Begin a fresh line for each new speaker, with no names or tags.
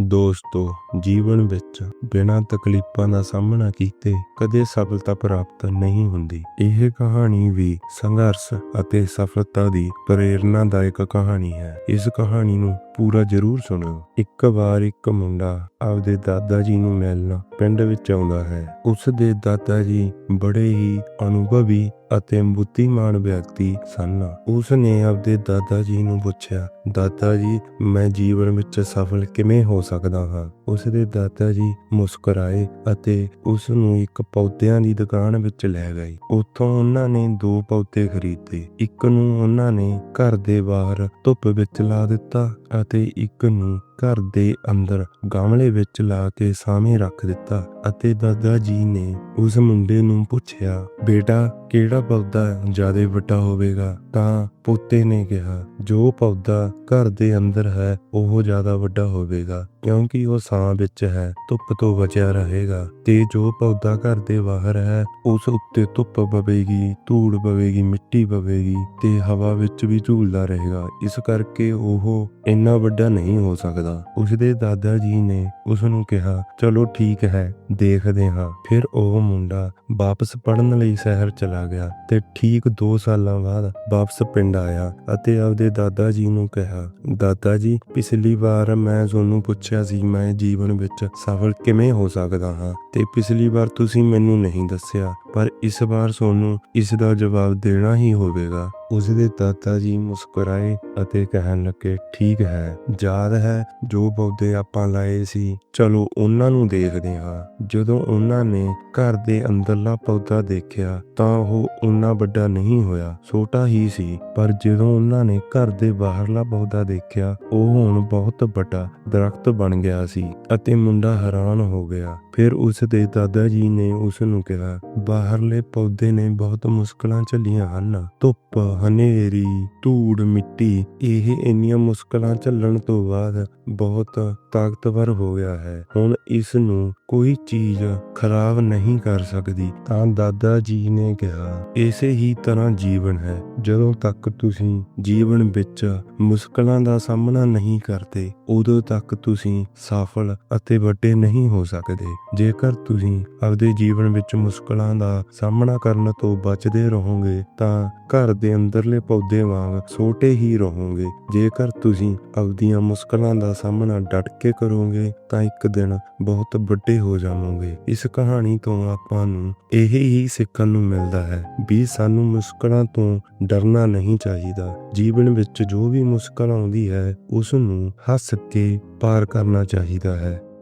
ਦੋਸਤੋ, ਜੀਵਨ ਵਿੱਚ ਬਿਨਾਂ ਤਕਲੀਫਾਂ ਦਾ ਸਾਹਮਣਾ ਕੀਤੇ ਕਦੇ ਸਫਲਤਾ ਪ੍ਰਾਪਤ ਨਹੀਂ ਹੁੰਦੀ। ਇਹ ਕਹਾਣੀ ਵੀ ਸੰਘਰਸ਼ ਅਤੇ ਸਫਲਤਾ ਦੀ ਪ੍ਰੇਰਨਾਦਾਇਕ ਕਹਾਣੀ ਹੈ। ਇਸ ਕਹਾਣੀ ਨੂੰ ਪੂਰਾ ਜ਼ਰੂਰ ਸੁਣੋ ਇੱਕ ਵਾਰ ਇੱਕ ਮੁੰਡਾ ਆਪਦੇ ਦਾਦਾ ਜੀ ਨੂੰ ਮਿਲਣ ਪਿੰਡ ਵਿੱਚ ਆਉਂਦਾ ਹੈ। ਉਸ ਦੇ ਦਾਦਾ ਜੀ ਬੜੇ ਹੀ ਅਨੁਭਵੀ ਅਤੇ ਬੁੱਧੀਮਾਨ ਵਿਅਕਤੀ ਸਨ। ਉਸ ਨੇ ਆਪਦੇ ਦਾਦਾ ਜੀ ਨੂੰ ਪੁੱਛਿਆ, ਦਾਦਾ ਜੀ, ਮੈਂ ਜੀਵਨ ਵਿੱਚ ਸਫਲ ਕਿਵੇਂ ਹੋ ਸਕਦਾ ਹਾਂ? ਉਸ ਦੇ ਦਾਦਾ ਜੀ ਮੁਸਕਰਾਏ ਅਤੇ ਉਸ ਨੂੰ ਇੱਕ ਪੌਦਿਆਂ ਦੀ ਦੁਕਾਨ ਵਿੱਚ ਲੈ ਗਏ। ਉੱਥੋਂ ਉਹਨਾਂ ਨੇ ਦੋ ਪੌਦੇ ਖਰੀਦੇ। ਇੱਕ ਨੂੰ ਉਹਨਾਂ ਨੇ ਘਰ ਦੇ ਬਾਹਰ ਧੁੱਪ ਵਿੱਚ ਲਾ ਦਿੱਤਾ ਅਤੇ ਇੱਕ ਨੂੰ ਘਰ ਦੇ ਅੰਦਰ ਗਮਲੇ ਵਿੱਚ ਲਾ ਕੇ ਸਾਹਮਣੇ ਰੱਖ ਦਿੱਤਾ ਅਤੇ ਦਾਦਾ ਜੀ ਨੇ ਉਸ ਮੁੰਡੇ ਨੂੰ ਪੁੱਛਿਆ, ਬੇਟਾ, ਕਿਹੜਾ ਪੌਦਾ ਜ਼ਿਆਦਾ ਵੱਡਾ ਹੋਵੇਗਾ? ਤਾਂ ਪੋਤੇ ਨੇ ਕਿਹਾ, ਜੋ ਪੌਦਾ ਘਰ ਦੇ ਅੰਦਰ ਹੈ, ਉਹ ਜ਼ਿਆਦਾ ਵੱਡਾ ਹੋਵੇਗਾ, ਕਿਉਂਕਿ ਉਹ ਛਾਂ ਵਿੱਚ ਹੈ, ਧੁੱਪ ਤੋਂ ਬਚਿਆ ਰਹੇਗਾ ਤੇ ਜੋ ਪੌਦਾ ਘਰ ਦੇ ਬਾਹਰ ਹੈ, ਉਸ ਉੱਤੇ ਧੁੱਪ ਪਵੇਗੀ, ਧੂੜ ਪਵੇਗੀ, ਮਿੱਟੀ ਪਵੇਗੀ ਤੇ ਹਵਾ ਵਿੱਚ ਵੀ ਝੂਲਦਾ ਰਹੇਗਾ। ਇਸ ਕਰਕੇ ਉਹ ਇੰਨਾ ਵੱਡਾ ਨਹੀਂ ਹੋ ਸਕਦਾ। ਉਸ ਦੇ ਦਾਦਾ ਜੀ ਨੇ ਉਸ ਨੂੰ ਕਿਹਾ, ਚਲੋ ਠੀਕ ਹੈ, ਦੇਖਦੇ ਹਾਂ। ਫਿਰ ਉਹ ਮੁੰਡਾ ਵਾਪਸ ਪੜਨ ਲਈ ਸ਼ਹਿਰ ਚਲਾ ਗਿਆ ਤੇ ਠੀਕ 2 ਸਾਲਾਂ ਬਾਅਦ ਵਾਪਸ ਪਿੰਡ ਆਇਆ ਅਤੇ ਆਪਦੇ ਦਾਦਾ ਜੀ ਨੂੰ ਕਿਹਾ, ਦਾਦਾ ਜੀ, ਪਿਛਲੀ ਵਾਰ ਮੈਂ ਤੁਹਾਨੂੰ ਪੁੱਛਿਆ ਸੀ, ਮੈਂ ਜੀਵਨ ਵਿੱਚ ਸਫਲ ਕਿਵੇਂ ਹੋ ਸਕਦਾ ਹਾਂ ਤੇ ਪਿਛਲੀ ਵਾਰ ਤੁਸੀਂ ਮੈਨੂੰ ਨਹੀਂ ਦੱਸਿਆ। ਪਰ ਇਸ ਵਾਰ ਸੋਨੂੰ ਇਸ ਦਾ ਜਵਾਬ ਦੇਣਾ ਹੀ ਹੋਵੇਗਾ। ਉਸ ਦੇ ਦਾਦਾ ਜੀ ਮੁਸਕਰਾਏ ਅਤੇ ਕਹਿਣ ਲੱਗੇ, ਠੀਕ ਹੈ, ਯਾਦ ਹੈ ਜੋ ਪੌਦੇ ਆਪਾਂ ਲਾਏ ਸੀ, ਚਲੋ ਉਹਨਾਂ ਨੂੰ ਦੇਖਦੇ ਹਾਂ। ਜਦੋਂ ਉਹਨਾਂ ਨੇ ਘਰ ਦੇ ਅੰਦਰਲਾ ਪੌਦਾ ਦੇਖਿਆ, ਤਾਂ ਉਹ ਉਨਾ ਵੱਡਾ ਨਹੀਂ ਹੋਇਆ, ਛੋਟਾ ਹੀ ਸੀ। ਪਰ ਜਦੋਂ ਉਹਨਾਂ ਨੇ ਘਰ ਦੇ ਬਾਹਰਲਾ ਪੌਦਾ ਦੇਖਿਆ, ਉਹ ਹੁਣ ਬਹੁਤ ਵੱਡਾ ਦਰਖਤ ਬਣ ਗਿਆ ਸੀ ਅਤੇ ਮੁੰਡਾ ਹੈਰਾਨ ਹੋ ਗਿਆ। ਫਿਰ ਉਸ ਦੇ ਦਾਦਾ ਜੀ ਨੇ ਉਸ ਨੂੰ ਕਿਹਾ ਬਾਹਰਲੇ ਪੌਦੇ ਨੇ ਬਹੁਤ ਮੁਸ਼ਕਲਾਂ ਝੱਲੀਆਂ ਹਨ। ਧੁੱਪ, ਹਨੇਰੀ, ਧੂੜ, ਮਿੱਟੀ, ਇਹ ਇੰਨੀਆਂ ਮੁਸ਼ਕਲਾਂ ਝੱਲਣ ਤੋਂ ਬਾਅਦ ਬਹੁਤ ਤਾਕਤਵਰ ਹੋ ਗਿਆ ਹੈ। ਹੁਣ ਇਸ ਨੂੰ ਕੋਈ ਚੀਜ਼ ਖਰਾਬ ਨਹੀਂ ਕਰ ਸਕਦੀ, ਤਾਂ ਦਾਦਾ ਜੀ ਨੇ ਕਿਹਾ, ਇਸੇ ਹੀ ਤਰ੍ਹਾਂ ਜੀਵਨ ਹੈ। ਜਦੋਂ ਤੱਕ ਤੁਸੀਂ ਜੀਵਨ ਵਿੱਚ ਮੁਸ਼ਕਲਾਂ ਦਾ ਸਾਹਮਣਾ ਨਹੀਂ ਕਰਦੇ, ਉਦੋਂ ਤੱਕ ਤੁਸੀਂ ਸਫਲ ਅਤੇ ਵੱਡੇ ਨਹੀਂ ਹੋ ਸਕਦੇ। ਜੇਕਰ ਤੁਸੀਂ ਆਪਦੇ ਜੀਵਨ ਵਿੱਚ ਮੁਸ਼ਕਲਾਂ ਦਾ ਦਾ ਸਾਹਮਣਾ ਕਰਨ ਤੋਂ ਬਚਦੇ ਰਹੋਗੇ ਤਾਂ ਘਰ ਦੇ ਅੰਦਰਲੇ ਪੌਦੇ ਵਾਂਗ ਛੋਟੇ ਹੀ ਰਹੋਗੇ। ਜੇਕਰ ਤੁਸੀਂ ਆਪਦੀਆਂ ਮੁਸ਼ਕਲਾਂ ਦਾ ਸਾਹਮਣਾ ਡਟ ਕੇ ਕਰੋਗੇ ਤਾਂ ਇੱਕ ਦਿਨ ਬਹੁਤ ਵੱਡੇ ਹੋ ਜਾਵੋਗੇ। ਇਸ ਕਹਾਣੀ ਤੋਂ ਆਪਾਂ ਨੂੰ ਇਹ ਹੀ ਸਿੱਖਣ ਨੂੰ ਮਿਲਦਾ ਹੈ ਵੀ ਸਾਨੂੰ ਮੁਸ਼ਕਲਾਂ ਤੋਂ ਡਰਨਾ ਨਹੀਂ ਚਾਹੀਦਾ। ਜੀਵਨ ਵਿੱਚ ਜੋ ਵੀ ਮੁਸ਼ਕਲ ਆਉਂਦੀ ਹੈ ਉਸ ਨੂੰ ਹੱਸ ਕੇ ਪਾਰ ਕਰਨਾ ਚਾਹੀਦਾ ਹੈ।